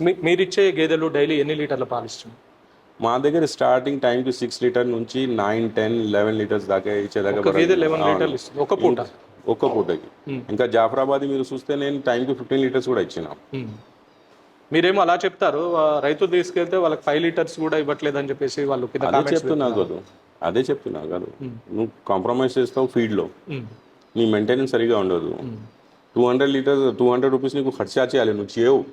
మీ- మీరిచ్చే గేదెలు డైలీ ఎన్ని లీటర్ల పాలు ఇస్తుంది? మా దగ్గర స్టార్టింగ్ టైంకి సిక్స్ లీటర్ నుంచి నైన్ టెన్ లెవెన్ లీటర్స్ దాకా ఇచ్చేదాకా గేదె లెవెన్ లీటర్లు ఇస్తుంది. ఒక పూట? ఒక్క పూటకి. ఇంకా జాఫరాబాద్ మీరు చూస్తే నేను టైంకి ఫిఫ్టీన్ లీటర్స్ కూడా ఇచ్చిన. మీరేమో అలా చెప్తారు. రైతు తీసుకెళ్తే వాళ్ళకి ఫైవ్ లీటర్స్ కూడా ఇవ్వట్లేదు అని చెప్పేసి వాళ్ళు అదే చెప్తున్నా కాదు అదే చెప్తున్నా కాదు నువ్వు కాంప్రమైజ్ చేస్తావు ఫీడ్లో. నీ మెయింటెనెన్స్ సరిగా ఉండదు. Two hundred litres two hundred rupees నీకు ఖర్చా చేయాలి. నువ్వు చేయవు.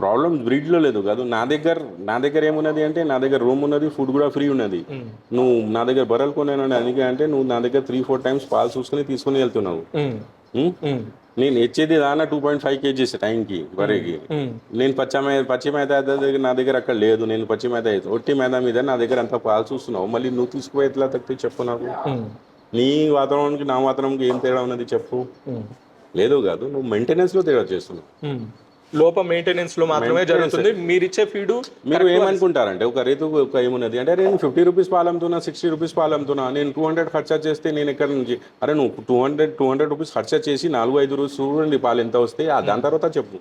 ప్రాబ్లం బ్రీడ్లో లేదు కాదు. నా దగ్గర నా దగ్గర ఏమున్నది అంటే నా దగ్గర రూమ్ ఉన్నది ఫుడ్ కూడా ఫ్రీ ఉన్నది. మ్మ్. నువ్వు నా దగ్గర బర్రెలు కొన్నాను అందుకే అంటే నువ్వు నా దగ్గర త్రీ ఫోర్ టైమ్స్ పాలు చూసుకుని తీసుకుని వెళ్తున్నావు. నేను ఇచ్చేది దానా టూ పాయింట్ ఫైవ్ కేజీస్ టైంకి మ్మ్. నేను పచ్చ పచ్చి మేత దగ్గర నా దగ్గర అక్కడ లేదు. నేను పచ్చి మేత ఒట్టి మేత మీద నా దగ్గర అంత పాలు చూస్తున్నావు. మళ్ళీ నువ్వు తీసుకుపోయి ఎట్లా తగ్గితే చెప్పు నాకు. నీ వాతావరణానికి నా వాతావరణంకి ఏం తేడా ఉన్నది చెప్పు. లేదు కాదు. నువ్వు మెయింటెనెన్స్లో తేడా చేస్తున్నావు. లోపం మెయింటెనెన్స్లో మాత్రమే జరుగుతుంది. మీరు ఇచ్చే ఫీడు మీరు ఏమనుకుంటారంటే ఒక రైతు ఒక ఏమున్నది? అంటే నేను ఫిఫ్టీ రూపీస్ పాలు అమ్ముతున్నా సిక్స్టీ రూపీస్ పాలు అమ్ముతున్నా నేను టూ హండ్రెడ్ ఖర్చా చేస్తే నేను ఎక్కడ నుంచి? అరే నువ్వు two hundred two hundred rupees ఖర్చా చేసి నాలుగు ఐదు రోజు చూడండి పాలు ఎంత వస్తాయి? దాని తర్వాత చెప్పు.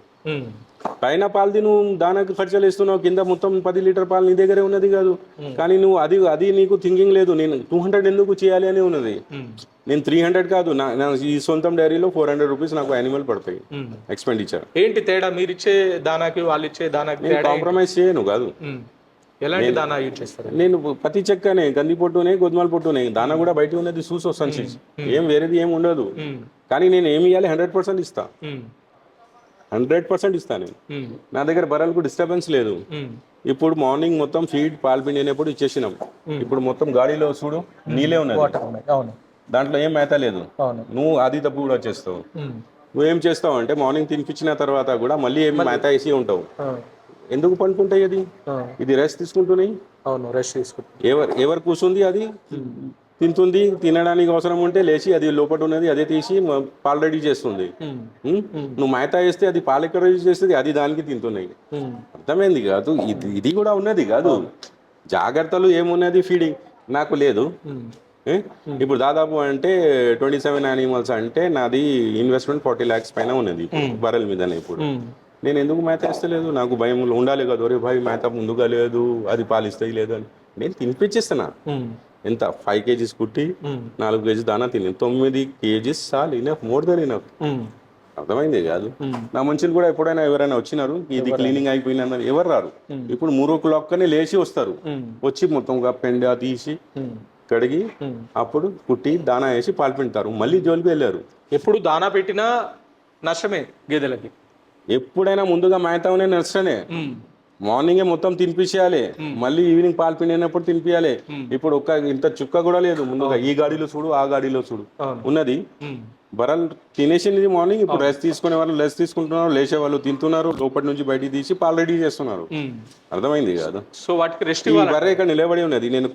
పైన పాలది నువ్వు దానికి ఖర్చులు ఇస్తున్నావు కింద మొత్తం పది లీటర్ పాలు నీ దగ్గరే ఉన్నది కాదు. కానీ నువ్వు అది అది నీకు థింకింగ్ లేదు. నేను టూ హండ్రెడ్ ఎందుకు చేయాలి అని ఉన్నది? నేను త్రీ హండ్రెడ్ కాదు. నా ఈ సొంతం డైరీలో ఫోర్ హండ్రెడ్ రూపీస్ నాకు యానిమల్ పడతాయి. ఎక్స్పెండిచర్ ఏంటి తేడా? మీరు ఇచ్చే దానాకి వాళ్ళు ఇచ్చే దానాకి నేను కాంప్రమైజ్ చేయను కాదు. ఎలాంటి దానా యూజ్ చేస్తారు? నేను పత్తి చెక్కనే కంది పొట్టునే గోధుమల పొట్టునే దాన కూడా బయట ఉన్నది చూసి వస్తాను ఏం వేరేది ఏం ఉండదు. కానీ నేను ఏమి ఇవ్వాలి హండ్రెడ్ పర్సెంట్ ఇస్తా. మ్మ్. హండ్రెడ్ పర్సెంట్ ఇస్తా నేను. నా దగ్గర బర్రెలకు డిస్టర్బెన్స్ లేదు. ఇప్పుడు మార్నింగ్ మొత్తం ఫీడ్ పాలు పిండినప్పుడు ఇచ్చేసినాం. ఇప్పుడు మొత్తం గాడిలో చూడు నీళ్ళే ఉన్నాయి. దాంట్లో ఏం మేత లేదు. నువ్వు అది తప్పు కూడా చేస్తావు. నువ్వేం చేస్తావు అంటే మార్నింగ్ తినిపించిన తర్వాత కూడా మళ్ళీ ఏం మేత వేసి ఉంటావు. ఎందుకు పండుకుంటాయి అది. ఇది రెస్ట్ తీసుకుంటున్నాయి అవును రెస్ట్ తీసుకుంటాం. ఎవరు ఎవరు కూర్చుంది అది? తింటుంది తినడానికి అవసరం ఉంటే లేచి అది లోపల ఉన్నది అదే తీసి పాలు రెడీ చేస్తుంది? నువ్వు మైతా వేస్తే అది పాలు ఎక్కడ రెడీ చేస్తుంది అది దానికి తింటున్నాయి. అర్థమైంది కాదు? ఇది ఇది కూడా ఉన్నది కాదు. జాగ్రత్తలు ఏమున్నది ఫీడింగ్ నాకు లేదు? ఇప్పుడు దాదాపు అంటే ట్వంటీ సెవెన్ యానిమల్స్ అంటే నాది ఇన్వెస్ట్మెంట్ ఫార్టీ ల్యాక్స్ పైన ఉన్నది బర్రెల మీదనే ఇప్పుడు. నేను ఎందుకు మేత వేస్తలేదు నాకు భయం ఉండాలి కదా. ఒరే భాయ్ మేత ముందుగా లేదు అది పాలిస్తాయి లేదు అని. నేను తినిపించేస్తున్నా. ఎంత? ఫైవ్ కేజీస్ కుట్టి నాలుగు కేజీస్ దానా తిని తొమ్మిది కేజీస్ చాలు ఇనఫ్ మోర్ దెన్ ఇనఫ్ అర్థమైంది కాదు? నా మనుషులు కూడా ఎప్పుడైనా ఎవరైనా వచ్చినారు ఇది క్లీనింగ్ అయిపోయింది ఎవరు రారు? ఇప్పుడు మూడు క్లాక్కనే లేచి వస్తారు. వచ్చి మొత్తంగా పెండ తీసి కడిగి అప్పుడు కుట్టి దానా వేసి పాలు పిండుతారు. మళ్ళీ జోలికి వెళ్ళారు. ఎప్పుడు దానా పెట్టినా నష్టమే గేదెలకి. ఎప్పుడైనా ముందుగా మేతానే నష్టనే మార్నింగే మొత్తం తినిపించేయాలి. మళ్ళీ ఈవినింగ్ పాలు పిండినప్పుడు తినిపించాలి. ఇప్పుడు ఒక్క ఇంత చుక్క కూడా లేదు. ముందుగా ఈ గాడిలో చూడు ఆ గాడిలో చూడు. ఉన్నది. బరల్ తినేసింది మార్నింగ్. ఇప్పుడు రెస్ట్ తీసుకునే వాళ్ళు రెస్ట్ తీసుకుంటున్నారు. లేచే వాళ్ళు తింటున్నారు. లోపటి నుంచి బయటికి తీసి పాలు రెడీ చేస్తున్నారు. అర్థమైంది కాదు? సో వాటికి రెస్ట్ బర్రె ఇక్కడ నిలబడి ఉన్నది. నేను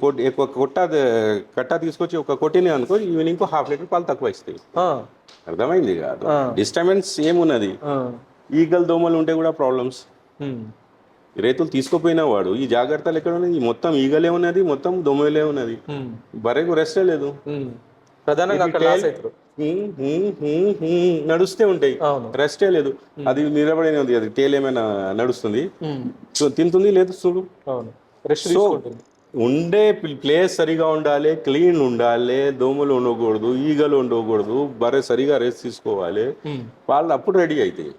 కొట్ట కట్ట తీసుకొచ్చి ఒక కొట్టిని అనుకో ఈవినింగ్ హాఫ్ లీటర్ పాలు తక్కువ ఇస్తాయి. అర్థమైంది కాదు? డిస్టర్బెన్స్ ఏమున్నది? ఈగలు దోమలు ఉంటే కూడా ప్రాబ్లమ్స్. రైతులు తీసుకుపోయిన వాడు. ఈ జాగ్రత్తలు ఎక్కడ ఉన్నాయి? ఈ మొత్తం ఈగలే ఉన్నది మొత్తం దోమలే ఉన్నది. బర్రెకు రెస్టే లేదు. ప్రధానంగా నడుస్తే ఉంటాయి. రెస్టే లేదు. అది నిలబడి ఉంది. అది తేలు ఏమైనా నడుస్తుంది? తింటుంది లేదు చూడు. సో ఉండే ప్లేస్ సరిగా ఉండాలి క్లీన్ ఉండాలి దోమలు ఉండకూడదు ఈగలు ఉండకూడదు బర్రె సరిగా రెస్ట్ తీసుకోవాలి. వాళ్ళు అప్పుడు రెడీ అవుతాయి